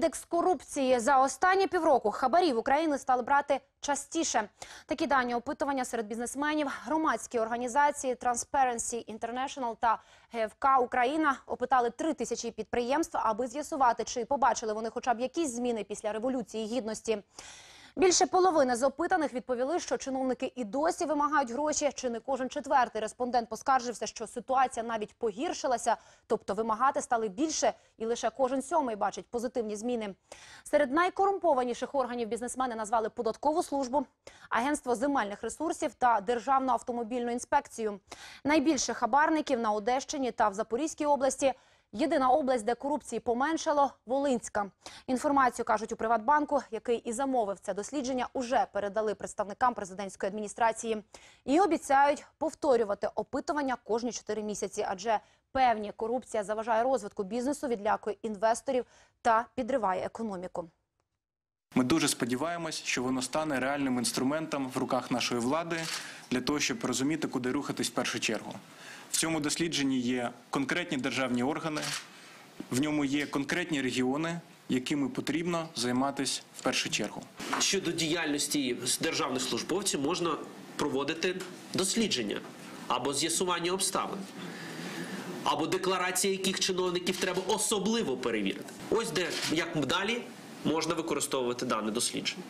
Індекс корупції за останні півроку хабарів України стали брати частіше. Такі дані опитування серед бізнесменів, громадські організації Transparency International та ГФК Україна опитали три тисячі підприємств, аби з'ясувати, чи побачили вони хоча б якісь зміни після революції гідності. Більше половини з опитаних відповіли, що чиновники і досі вимагають гроші. Чи не кожен четвертий респондент поскаржився, що ситуація навіть погіршилася, тобто вимагати стали більше, і лише кожен сьомий бачить позитивні зміни. Серед найкорумпованіших органів бізнесмени назвали податкову службу, агентство земельних ресурсів та державну автомобільну інспекцію. Найбільше хабарників на Одещині та в Запорізькій області. Єдина область, де корупції поменшало – Волинська. Інформацію, кажуть у Приватбанку, який і замовив це дослідження, уже передали представникам президентської адміністрації. І обіцяють повторювати опитування кожні чотири місяці, адже певні корупція заважає розвитку бізнесу, відлякує інвесторів та підриває економіку. Ми дуже сподіваємось, що воно стане реальним інструментом в руках нашої влади для того, щоб розуміти, куди рухатись в першу чергу. В цьому дослідженні є конкретні державні органи, в ньому є конкретні регіони, якими потрібно займатися в першу чергу. щодо діяльності державних службовців можна проводити дослідження або з'ясування обставин, або декларації яких чиновників треба особливо перевірити. Ось де як далі можна використовувати дане дослідження.